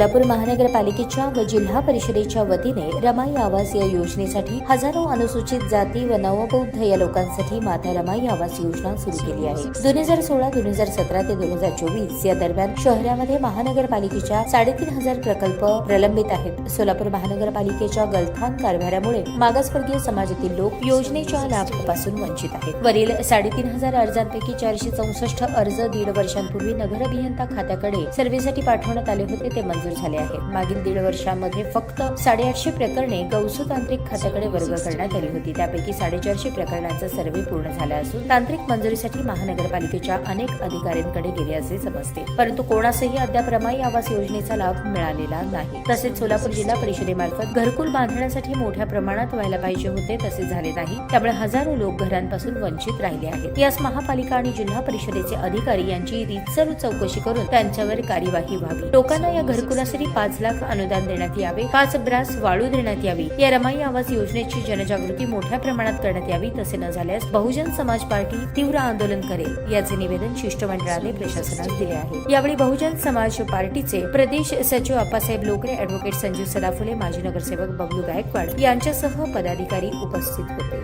सोलापूर महानगरपालिकेच्या व जिल्हा परिषदेच्या वतीने रमाई आवास या योजनेसाठी हजारो अनुसूचित जाती व नवबौद्ध या लोकांसाठी माता रमाई आवास योजना सुरू केली आहे. दोन हजार सोळा दोन हजार सतरा ते दोन हजार चोवीस या दरम्यान शहरामध्ये महानगरपालिकेच्या साडेतीन हजार प्रकल्प प्रलंबित आहेत. सोलापूर महानगरपालिकेच्या गलथान कारभारामुळे मागासवर्गीय समाजातील लोक योजनेच्या लाभापासून वंचित आहेत. वरील साडेतीन हजार अर्जांपैकी चारशे चौसष्ट अर्ज दीड वर्षांपूर्वी नगर अभियंता खात्याकडे सर्व्हेसाठी पाठवण्यात आले होते ते मंजूर झाले आहेत. मागील दीड वर्षांमध्ये फक्त साडेआठशे प्रकरणे गौसू तांत्रिक खात्याकडे वर्ग करण्यात आली होती. त्यापैकी साडेचारशे प्रकरणांचा सर्व्हे पूर्ण झाला असून तांत्रिक मंजुरीसाठी महानगरपालिकेच्या अनेक अधिकाऱ्यांकडे गेले असे समजते. परंतु कोणासही अद्याप रमाई आवास योजनेचा लाभ मिळालेला नाही. तसेच सोलापूर जिल्हा परिषदेमार्फत घरकुल बांधण्यासाठी मोठ्या प्रमाणात व्हायला पाहिजे होते तसे झाले नाही. त्यामुळे हजारो लोक घरांपासून वंचित राहिले आहेत. यास महापालिका आणि जिल्हा परिषदेचे अधिकारी यांची रितसर चौकशी करून त्यांच्यावर कार्यवाही व्हावी. लोकांना या घरकुल घरकुलासाठी पाच लाख अनुदान देण्यात यावे. पाच ब्रास वाळू देण्यात यावी. या रमाई आवास योजनेची जनजागृती मोठ्या प्रमाणात करण्यात यावी तसे न झाल्यास बहुजन समाज पार्टी तीव्र आंदोलन करेल याचे निवेदन शिष्टमंडळाने प्रशासनास दिले आहे. यावेळी बहुजन समाज पार्टीचे प्रदेश सचिव अप्पासाहेब लोकरे अॅडव्होकेट संजीव सदाफुले माजी नगरसेवक बबलू गायकवाड यांच्यासह पदाधिकारी उपस्थित होते.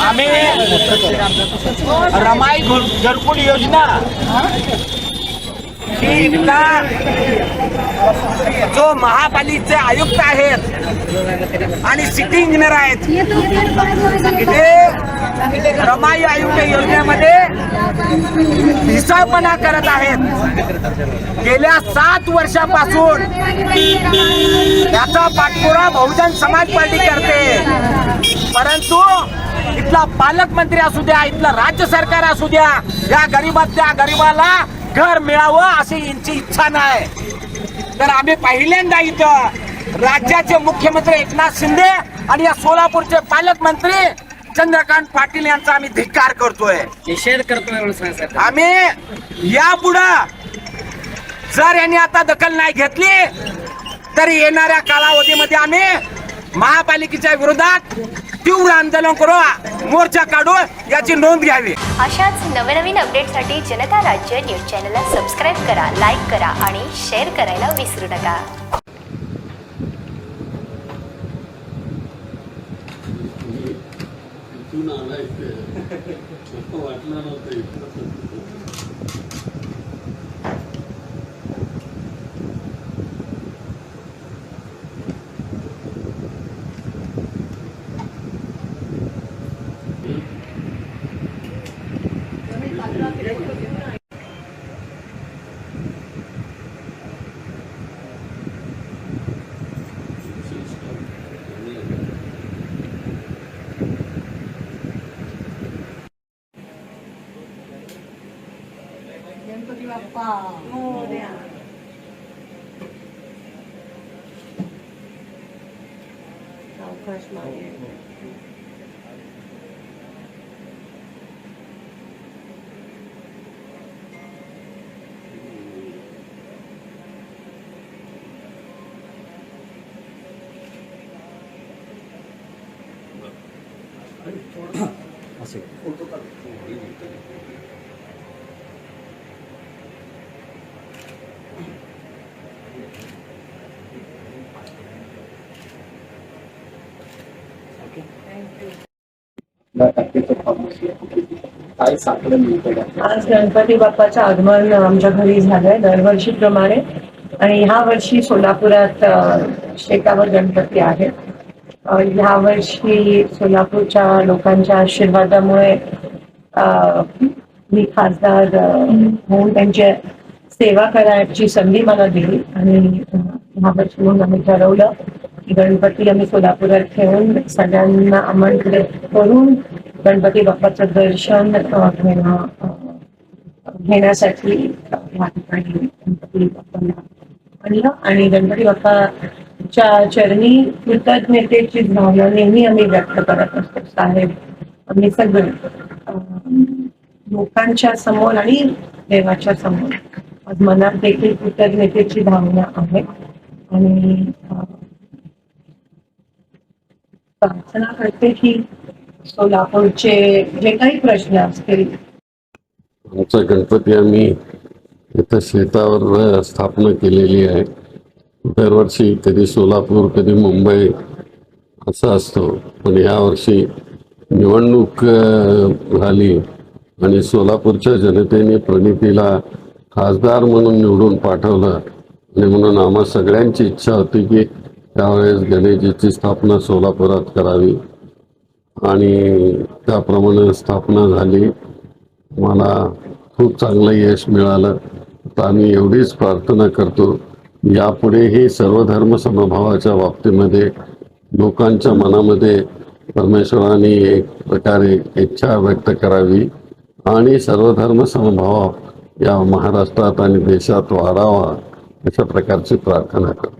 आम्ही रमाई घरकुल योजना इथला जो महापालिकेचे आयुक्त आहेत आणि सिटी इंजिनियर आहेत. इथे रमाई आयुक्त योजनेमध्ये हिसाबपणा करत आहेत. गेल्या सात वर्षापासून याचा पाठपुरा बहुजन समाज पार्टी करते. परंतु इथला पालकमंत्री असू द्या इथलं राज्य सरकार असू द्या या गरीबातल्या गरीबाला घर मिळावं अशी यांची इच्छा नाही. तर आम्ही पहिल्यांदा इथं राज्याचे मुख्यमंत्री एकनाथ शिंदे आणि या सोलापूरचे पालकमंत्री चंद्रकांत पाटील यांचा आम्ही धिक्कार करतोय. निषेध करतो एवढं सांग सर आम्ही यापुढं जर यांनी आता दखल नाही घेतली तर येणाऱ्या कालावधीमध्ये आम्ही महापालिकेच्या विरोधात तीव्र आंदोलन करू. मोर्चा काढू याची नोंद घ्यावी. अशाच नवनवीन अपडेटसाठी जनता राज्य न्यूज चॅनलला सबस्क्राईब करा लाईक करा आणि शेअर करायला विसरू नका. वाटलं crush my ear. आज गणपती बाप्पाचं आगमन आमच्या घरी झालंय दरवर्षीप्रमाणे. आणि ह्या वर्षी सोलापुरात शेतावर गणपती आहे. ह्या वर्षी सोलापूरच्या लोकांच्या आशीर्वादामुळे मी खासदार होऊन त्यांची सेवा करायची संधी मला दिली. आणि ह्या वर्षी म्हणून आम्ही ठरवलं गणपती आम्ही सोलापुरात ठेवून सगळ्यांना आमंत्रित करून गणपती बाप्पाचं दर्शन घेणं घेण्यासाठी या ठिकाणी गणपती बाप्पांना आणलं आणि गणपती बाप्पाच्या चरणी कृतज्ञतेची भावना नेहमी आम्ही व्यक्त करत असतो. साहेब आम्ही सगळे लोकांच्या समोर आणि देवाच्या समोर मनात देखील कृतज्ञतेची भावना आहे. आणि प्रार्थना करते की सोलापूरचे जे काही प्रश्न असतील. आमचा गणपती आम्ही इथं शेतावर स्थापना केलेली आहे. दरवर्षी कधी सोलापूर कधी मुंबई असा असतो. पण यावर्षी निवडणूक झाली आणि सोलापूरच्या जनतेने प्रणितीला खासदार म्हणून निवडून पाठवलं. आणि म्हणून आम्हा सगळ्यांची इच्छा होती की त्यावेळेस गणेशजीची स्थापना सोलापुरात करावी आणि त्याप्रमाणे स्थापना झाली. मला खूप चांगलं यश मिळालं. तर आम्ही एवढीच प्रार्थना करतो. यापुढेही सर्वधर्म समभावाच्या बाबतीमध्ये लोकांच्या मनामध्ये परमेश्वराने एक प्रकारे इच्छा व्यक्त करावी आणि सर्वधर्म समभाव या महाराष्ट्रात आणि देशात वाढावा अशा प्रकारची प्रार्थना करतो.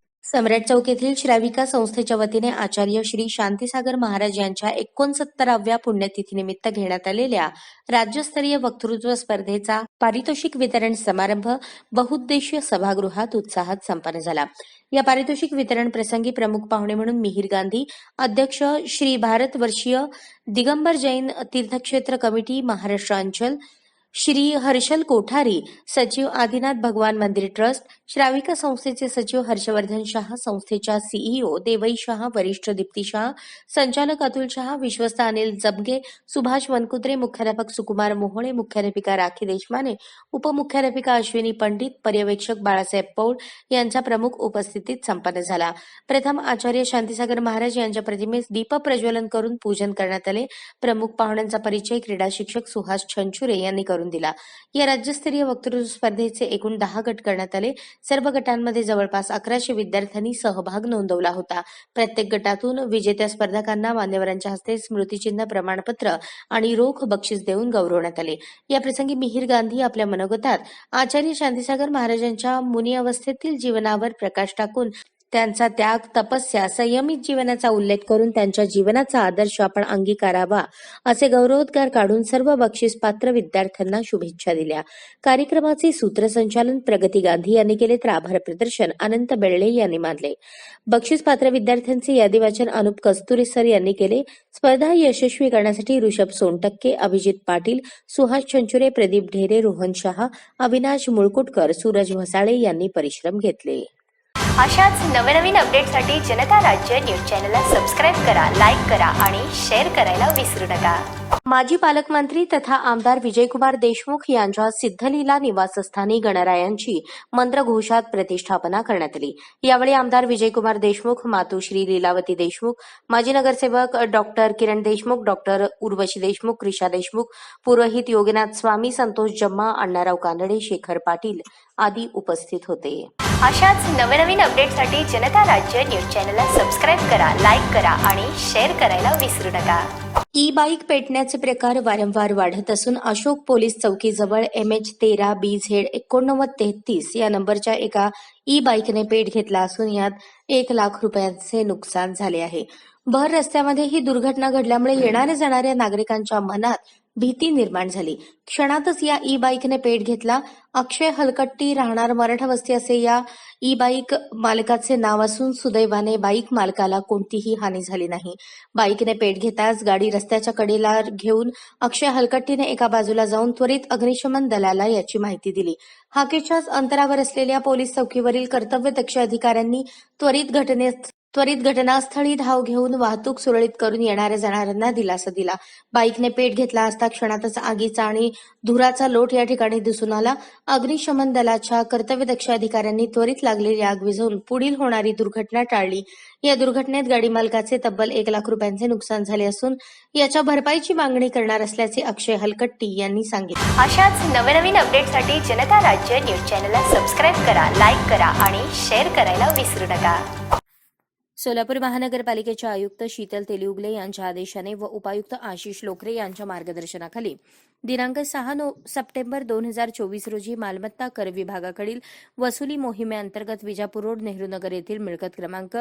सम्राट चौक येथील श्राविका संस्थेच्या वतीने आचार्य श्री शांतीसागर महाराज यांच्या एकोणसत्तराव्या पुण्यतिथीनिमित्त घेण्यात आलेल्या राज्यस्तरीय वक्तृत्व स्पर्धेचा पारितोषिक वितरण समारंभ बहुउद्देशीय सभागृहात उत्साहात संपन्न झाला. या पारितोषिक वितरण प्रसंगी प्रमुख पाहुणे म्हणून मिहीर गांधी अध्यक्ष श्री भारतवर्षीय दिगंबर जैन तीर्थक्षेत्र कमिटी महाराष्ट्रांचल श्री हर्षल कोठारी सचिव आदिनाथ भगवान मंदिर ट्रस्ट श्राविका संस्थेचे सचिव हर्षवर्धन शहा संस्थेच्या सीईओ देवई शहा वरिष्ठ दीप्ती शहा संचालक अतुल शहा विश्वस्त अनिल जबगे सुभाष वनकुत्रे मुख्याध्यापक सुकुमार मोहोळे मुख्याध्यापिका राखी देशमाने उपमुख्याध्यापिका अश्विनी पंडित पर्यवेक्षक बाळासाहेब पौड यांच्या प्रमुख उपस्थितीत संपन्न झाला. प्रथम आचार्य शांतीसागर महाराज यांच्या प्रतिमेस दीप प्रज्वलन करून पूजन करण्यात आले. प्रमुख पाहुण्यांचा परिचय क्रीडा शिक्षक सुहास छंचुरे यांनी करून दिला. या राज्यस्तरीय वक्तृत्व स्पर्धेचे एकूण दहा गट करण्यात आले. सर्व गटांमध्ये जवळपास अकराशे विद्यार्थ्यांनी सहभाग नोंदवला होता. प्रत्येक गटातून विजेत्या स्पर्धकांना मान्यवरांच्या हस्ते स्मृतिचिन्ह प्रमाणपत्र आणि रोख बक्षीस देऊन गौरवण्यात आले. या प्रसंगी मिहीर गांधी आपल्या मनोगतात आचार्य शांतीसागर महाराजांच्या मुनी अवस्थेतील जीवनावर प्रकाश टाकून त्यांचा त्याग तपस्या संयमित जीवनाचा उल्लेख करून त्यांच्या जीवनाचा आदर्श आपण अंगीकारावा असे गौरवोद्गार काढून सर्व बक्षीस पात्र विद्यार्थ्यांना शुभेच्छा दिल्या. कार्यक्रमाचे सूत्रसंचालन प्रगती गांधी यांनी केले तर आभार प्रदर्शन अनंत बेळले यांनी मानले. बक्षीस पात्र विद्यार्थ्यांचे यादी वाचन अनुप कस्तुरी सर यांनी केले. स्पर्धा यशस्वी करण्यासाठी ऋषभ सोनटक्के अभिजित पाटील सुहास छंचुरे प्रदीप ढेरे रोहन शहा अविनाश मुळकुटकर सूरज म्हसाळे यांनी परिश्रम घेतले. अशाच नवनवीन अपडेटसाठी जनता राज्य न्यूज चॅनलला सबस्क्राईब करा लाईक करा आणि शेअर करायला विसरू नका. माजी पालकमंत्री तथा आमदार विजयकुमार देशमुख यांच्या सिद्धलीला निवासस्थानी गणरायांची मंत्रघोषात प्रतिष्ठापना करण्यात आली. यावेळी आमदार विजयकुमार देशमुख मातोश्री लीलावती देशमुख माजी नगरसेवक डॉक्टर किरण देशमुख डॉक्टर उर्वशी देशमुख क्रिशा देशमुख पुरोहित योगीनाथ स्वामी संतोष जम्मा अण्णाराव कानडे शेखर पाटील आदी उपस्थित होते. अशाच नवनवीन अपडेटसाठी जनता राज्य न्यूज चॅनलला सबस्क्राईब करा लाईक करा आणि शेअर करायला विसरू नका. ई बाईक पेटण्याचे प्रकार वारंवार वाढत असून अशोक पोलीस चौकीजवळ एम एच तेरा बी झेड एकोणनव्वद तेहतीस या नंबरच्या एका ई बाईकने पेट घेतला असून यात एक लाख रुपयांचे नुकसान झाले आहे. भर रस्त्यामध्ये ही दुर्घटना घडल्यामुळे येणाऱ्या जाणाऱ्या नागरिकांच्या मनात भीती निर्माण झाली. क्षणातच या ई बाईकने पेट घेतला. अक्षय हलकट्टी राहणार मराठा वस्ती असे या ई बाईक मालकाचे नाव असून सुदैवाने बाईक मालकाला कोणतीही हानी झाली नाही. बाईकने पेट घेताच गाडी रस्त्याच्या कडेला घेऊन अक्षय हलकट्टीने एका बाजूला जाऊन त्वरित अग्निशमन दलाला याची माहिती दिली. हाकेच्याच अंतरावर असलेल्या पोलीस चौकीवरील कर्तव्यदक्ष अधिकाऱ्यांनी त्वरित घटनेत त्वरित घटनास्थळी धाव घेऊन वाहतूक सुरळीत करून येणाऱ्या जाणाऱ्यांना दिलासा दिला. बाईकने पेट घेतला असता क्षणातच आगीचा आणि धुराचा लोट या ठिकाणी दिसून आला. अग्निशमन दलाच्या कर्तव्यदक्ष अधिकाऱ्यांनी त्वरित लागलेली आग विझवून पुढील होणारी दुर्घटना टाळली. या दुर्घटनेत गाडी मालकाचे तब्बल एक लाख रुपयांचे नुकसान झाले असून याच्या भरपाईची मागणी करणार असल्याचे अक्षय हलकट्टी यांनी सांगितले. अशाच नवनवीन अपडेटसाठी जनता राज्य न्यूज चॅनलला सबस्क्राईब करा लाईक करा आणि शेअर करायला विसरू नका. सोलापूर महानगरपालिकेचे आयुक्त शीतल तेलिउगले यांच्या आदेशाने व उपायुक्त आशिष लोकरे यांच्या मार्गदर्शनाखाली दिनांक सहा नो सप्टेंबर दोन हजार चोवीस रोजी मालमत्ता कर विभागाकडील वसुली मोहिमेअंतर्गत विजापूर रोड नेहरू नगर येथील मिळकत क्रमांक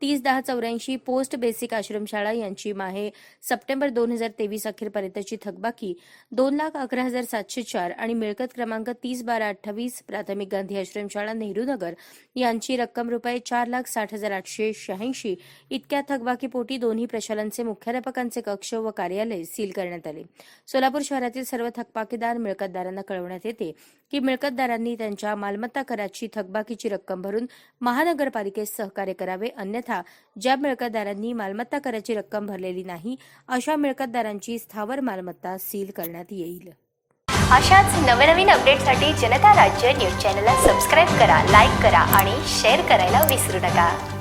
तीस दहा चौऱ्याऐंशी पोस्ट बेसिक आश्रमशाळा यांची माहे. सप्टेंबर दोन हजार तेवीस अखेरपर्यंतची थकबाकी दोन लाख अकरा हजार सातशे चार आणि मिळकत क्रमांक तीस बारा अठ्ठावीस प्राथमिक गांधी आश्रमशाळा नेहरू नगर यांची रक्कम रुपये चार लाख साठ हजार आठशे शहाऐंशी इतक्या थकबाकीपोटी दोन्ही प्रशालांचे मुख्याध्यापकांचे कक्ष व कार्यालय सील करण्यात आले. सोलापूर शहरातील सर्व थकबाकीदार मिळकतदारांना कळवण्यात येते की मिळकतदारांनी त्यांच्या मालमत्ता कराची थकबाकीची रक्कम भरून महानगरपालिकेस सहकार्य करावे अन्यथा ज्या मिळकतदारांनी मालमत्ता कराची रक्कम भरलेली नाही अशा मिळकतदारांची स्थावर मालमत्ता सील करण्यात येईल. अशाच नवनवीन अपडेटसाठी जनता राज्य न्यूज चॅनलला सबस्क्राईब करा लाईक करा आणि शेअर करायला विसरू नका.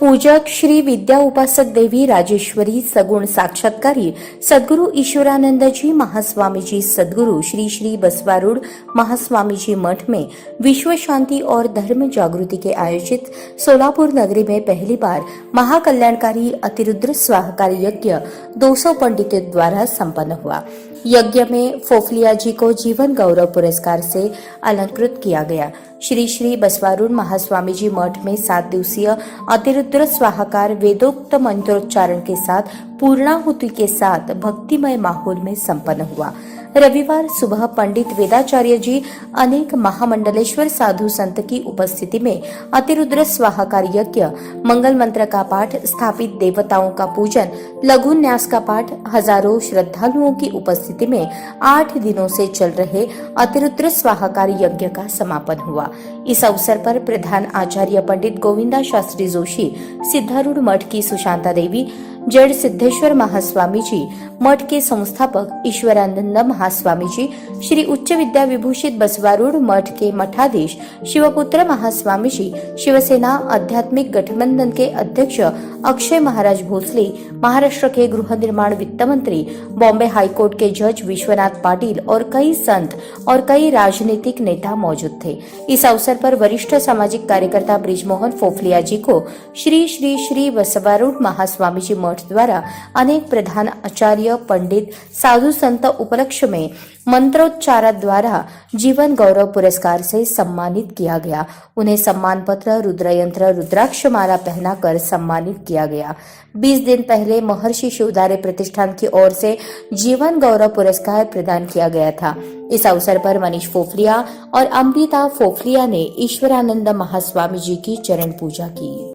पूजक श्री विद्या उपासक देवी राजेश्वरी सगुण साक्षात्कारी सद्गुरु ईश्वरानंद जी महास्वामी जी सद्गुरु श्री श्री बसवारूढ़ महास्वामी जी मठ में विश्व शांति और धर्म जागृति के आयोजित सोलापुर नगरी में पहली बार महाकल्याणकारी अतिरुद्र स्वाहकारी यज्ञ 200 पंडितों द्वारा संपन्न हुआ। यज्ञ में फोफलिया जी को जीवन गौरव पुरस्कार से अलंकृत किया गया। श्री श्री बसवारूढ़ महास्वामी जी मठ में सात दिवसीय अतिरुद्र स्वाहाकार वेदोक्त मंत्रोच्चारण के साथ, पूर्णाहुति के साथ भक्तिमय माहौल में संपन्न हुआ। रविवार सुबह पंडित वेदाचार्य जी, अनेक महामंडलेश्वर साधु संत की उपस्थिति में अतिरुद्र स्वाहाकार यज्ञ, मंगल मंत्र का पाठ, स्थापित देवताओं का पूजन, लघु न्यास का पाठ, हज़ारों श्रद्धालुओं की उपस्थिति में आठ दिनों से चल रहे अतिरुद्र स्वाहाकार यज्ञ का समापन हुआ। इस अवसर पर प्रधान आचार्य पंडित गोविंदा शास्त्री जोशी सिद्धारूढ़ मठ की सुशांता देवी जड़ सिद्धेश्वर महास्वामी जी मठ के संस्थापक ईश्वरानंद महास्वामी जी श्री उच्च विद्या विभूषित बसवारूढ़ मठ के मठाधीश शिवपुत्र महास्वामी जी शिवसेना आध्यात्मिक गठबंधन के अध्यक्ष अक्षय महाराज भोसले, महाराष्ट्र के गृह निर्माण वित्त मंत्री, बॉम्बे हाईकोर्ट के जज विश्वनाथ पाटिल और कई संत और कई राजनीतिक नेता मौजूद थे। इस अवसर पर वरिष्ठ सामाजिक कार्यकर्ता ब्रिजमोहन फोफलिया जी को श्री श्री श्री बसवारूढ़ महास्वामी जी मठ द्वारा अनेक प्रधान आचार्य, पंडित, साधु संत उपलक्ष्य में मंत्रोच्चार द्वारा जीवन गौरव पुरस्कार से सम्मानित किया गया। उन्हें सम्मान पत्र रुद्रयंत्र रुद्राक्ष माला पहनाकर सम्मानित किया गया। 20 दिन पहले महर्षि शिवदारे प्रतिष्ठान की ओर से जीवन गौरव पुरस्कार प्रदान किया गया था। इस अवसर पर मनीष फोफलिया और अमृता फोफलिया ने ईश्वरानंद महास्वामी जी की चरण पूजा की।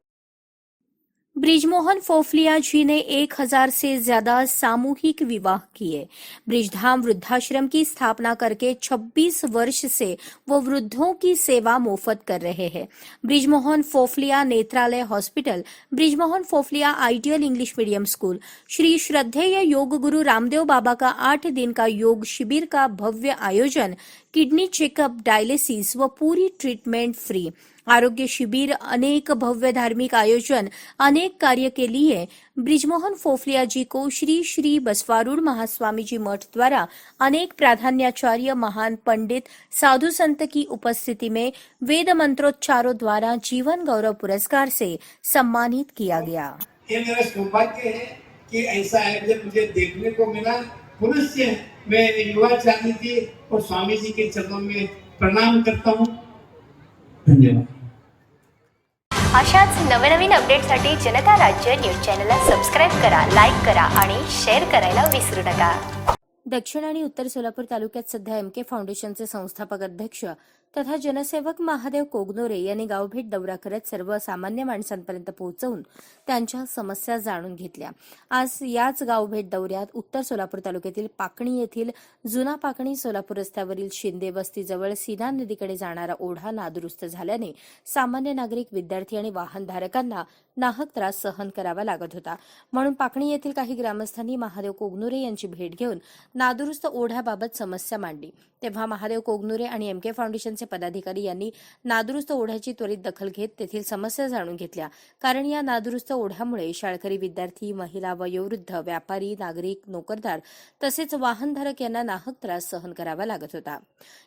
ब्रिजमोहन फोफलिया जी ने एक हज़ार से ज़्यादा सामूहिक विवाह किए। ब्रिजधाम वृद्धाश्रम की स्थापना करके 26 वर्ष से वो वृद्धों की सेवा मुफ़्त कर रहे हैं। Brijmohan Phophaliya Netralaya hospital, Brijmohan Phophaliya ideal English medium school, Shri श्रद्धेय योग गुरु रामदेव बाबा का आठ दिन का योग शिविर का भव्य आयोजन, किडनी चेकअप डायलिसिस व पूरी ट्रीटमेंट फ्री। आरोग्य शिविर अनेक भव्य धार्मिक आयोजन, अनेक कार्य के लिए ब्रिजमोहन फोफलिया जी को श्री श्री बसवारूढ़ महास्वामी जी मठ द्वारा अनेक प्राधान्याचार्य, महान पंडित, साधु संत की उपस्थिति में वेद मंत्रोच्चारों द्वारा जीवन गौरव पुरस्कार से सम्मानित किया गया। ये मेरा सौभाग्य है कि ऐसा है आयोजन मुझे देखने को मिला। पुनश्च मैं युवाचार्य जी और स्वामी जी के चरणों में प्रणाम करता हूँ। धन्यवाद. अशाच नवनवीन अपडेटसाठी जनता राज्य न्यूज चॅनलला सबस्क्राईब करा लाईक करा आणि शेअर करायला विसरू नका. दक्षिण आणि उत्तर सोलापूर तालुक्यात सध्या एम के फाउंडेशनचे संस्थापक अध्यक्ष तथा जनसेवक महादेव कोगनोरे यांनी गावभेट दौरा करत सर्वसामान्य माणसांपर्यंत पोहोचवून त्यांच्या समस्या जाणून घेतल्या. आज याच गावभेट दौऱ्यात उत्तर सोलापूर तालुक्यातील पाकणी येथील जुना पाकणी सोलापूर रस्त्यावरील शिंदे वस्तीजवळ सीना नदीकडे जाणारा ओढा नादुरुस्त झाल्याने सामान्य नागरिक विद्यार्थी आणि वाहनधारकांना नाहक त्रास सहन करावा लागत होता. म्हणून पाकणी येथील काही ग्रामस्थांनी महादेव कोगनुरे यांची भेट घेऊन नादुरुस्त ओढ्याबाबत समस्या मांडली. तेव्हा महादेव कोगनुरे आणि एम के संस्थांचे पदाधिकारी यांनी नादुरुस्त ओढ्याची त्वरित दखल घेत तेथील समस्या जाणून घेतल्या. कारण या नादुरुस्त ओढ्यामुळे शाळकरी विद्यार्थी महिला वयोवृद्ध व्यापारी नागरिक नोकरदार तसेच वाहनधारक यांना नाहक त्रास सहन करावा लागत होता.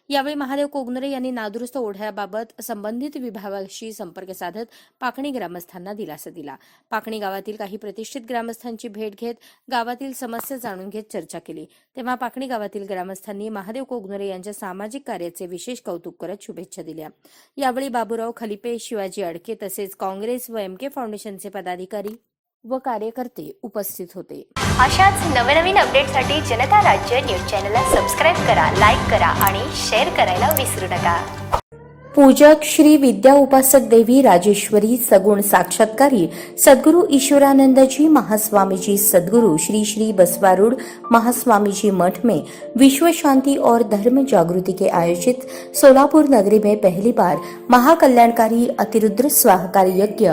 यावेळी महादेव कोगनरे यांनी नादुरुस्त ओढ्याबाबत संबंधित विभागाशी संपर्क साधत पाकणी ग्रामस्थांना दिलासा दिला. पाकणी गावातील काही प्रतिष्ठित ग्रामस्थांची भेट घेत गावातील समस्या जाणून घेत चर्चा केली. तेव्हा पाकणी गावातील ग्रामस्थांनी महादेव कोगनरे यांच्या सामाजिक कार्याचे विशेष कौतुक करत शुभेच्छा दिल्या. यावेळी बाबूराव खलिपे शिवाजी अडके तसेच काँग्रेस व एम के फाउंडेशनचे पदाधिकारी व कार्यकर्ते उपस्थित होते. अशाच नवनवीन अपडेटसाठी जनता राज्य न्यूज चॅनलला सबस्क्राईब करा लाईक करा आणि शेअर करायला विसरू नका. पूजक श्री विद्या उपासक देवी राजेश्वरी सगुण साक्षात्कारी सद्गुरु ईश्वरानंद जी महास्वामी जी सद्गुरु श्री श्री बसवारूढ़ महास्वामी जी मठ में विश्व शांति और धर्म जागृति के आयोजित सोलापुर नगरी में पहली बार महाकल्याणकारी अतिरुद्र स्वाहकारी यज्ञ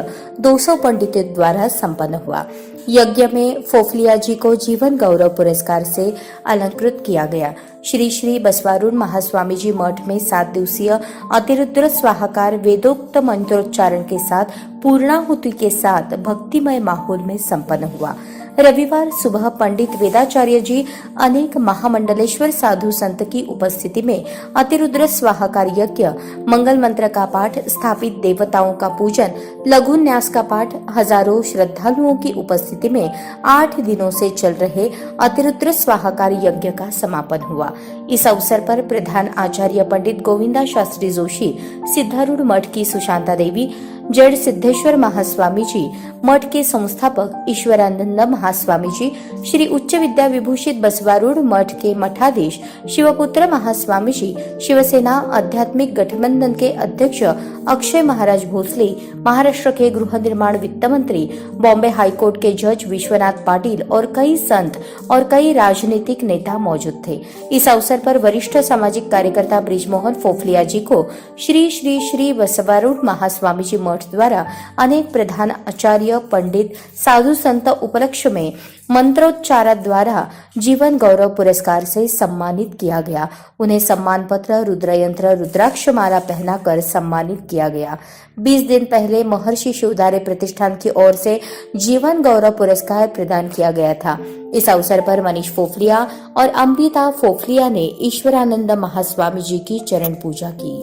200 पंडितों द्वारा संपन्न हुआ। यज्ञ में फोफलिया जी को जीवन गौरव पुरस्कार से अलंकृत किया गया। श्री श्री बसवारुण महास्वामी जी मठ में सात दिवसीय अतिरुद्र स्वाहाकार वेदोक्त मंत्रोच्चारण के साथ पूर्णाहुति के साथ भक्तिमय माहौल में संपन्न हुआ। रविवार सुबह पंडित वेदाचार्य जी अनेक महामंडलेश्वर साधु संत की उपस्थिति में अतिरुद्र स्वाहाकार यज्ञ मंगल मंत्र का पाठ, स्थापित देवताओं का पूजन, लघु न्यास का पाठ, हज़ारों श्रद्धालुओं की उपस्थिति में आठ दिनों से चल रहे अतिरुद्र स्वाहाकार यज्ञ का समापन हुआ। इस अवसर पर प्रधान आचार्य पंडित गोविंदा शास्त्री जोशी, सिद्धारूढ़ मठ की सुशांता देवी जड़ सिद्धेश्वर महास्वामी जी मठ के संस्थापक ईश्वरानंद महास्वामी जी श्री उच्च विद्या विभूषित बसवारूढ़ मठ के मठाधीश शिवपुत्र महास्वामी जी शिवसेना आध्यात्मिक गठबंधन के अध्यक्ष अक्षय महाराज भोसले, महाराष्ट्र के गृह निर्माण वित्त मंत्री, बॉम्बे हाईकोर्ट के जज विश्वनाथ पाटिल और कई संत और कई राजनीतिक नेता मौजूद थे। इस अवसर पर वरिष्ठ सामाजिक कार्यकर्ता ब्रिजमोहन फोफलिया जी को श्री श्री श्री बसवारूढ़ महास्वामी जी मठ द्वारा अनेक प्रधान आचार्य, पंडित, साधु संत उपलक्ष्य में मंत्रोच्चार द्वारा जीवन गौरव पुरस्कार से सम्मानित किया गया। उन्हें सम्मान पत्र रुद्रयंत्र, रुद्राक्ष माला पहनाकर सम्मानित किया गया। 20 दिन पहले महर्षि शिवदारे प्रतिष्ठान की ओर से जीवन गौरव पुरस्कार प्रदान किया गया था। इस अवसर पर मनीष फोफलिया और अमृता फोफलिया ने ईश्वरानंद महास्वामी जी की चरण पूजा की।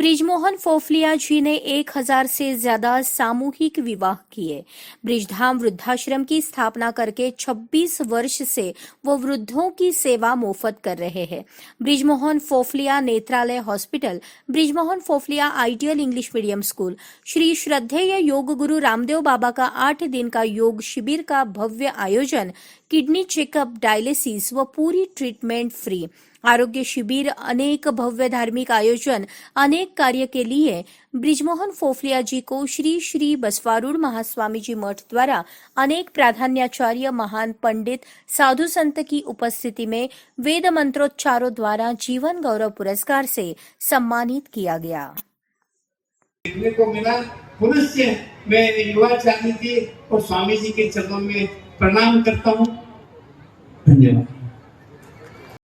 ब्रिजमोहन फोफलिया जी ने एक हज़ार से ज़्यादा सामूहिक विवाह किए। ब्रिजधाम वृद्धाश्रम की स्थापना करके 26 वर्ष से वो वृद्धों की सेवा मुफ़्त कर रहे हैं। Brijmohan Phophaliya Netralaya hospital, Brijmohan Phophaliya ideal English medium school, Shri श्रद्धेय योग गुरु रामदेव बाबा का आठ दिन का योग शिविर का भव्य आयोजन, किडनी चेकअप, डायलिसिस व पूरी ट्रीटमेंट फ्री। आरोग्य शिविर अनेक भव्य धार्मिक आयोजन, अनेक कार्य के लिए ब्रिजमोहन फोफलिया जी को श्री श्री बसवारूढ़ महास्वामी जी मठ द्वारा अनेक प्राधान्याचार्य, महान पंडित, साधु संत की उपस्थिति में वेद मंत्रोच्चारों द्वारा जीवन गौरव पुरस्कार से सम्मानित किया गया। देखने को मिला, पुनश्च मैं युवा और स्वामी जी के चरणों में प्रणाम करता हूँ। धन्यवाद।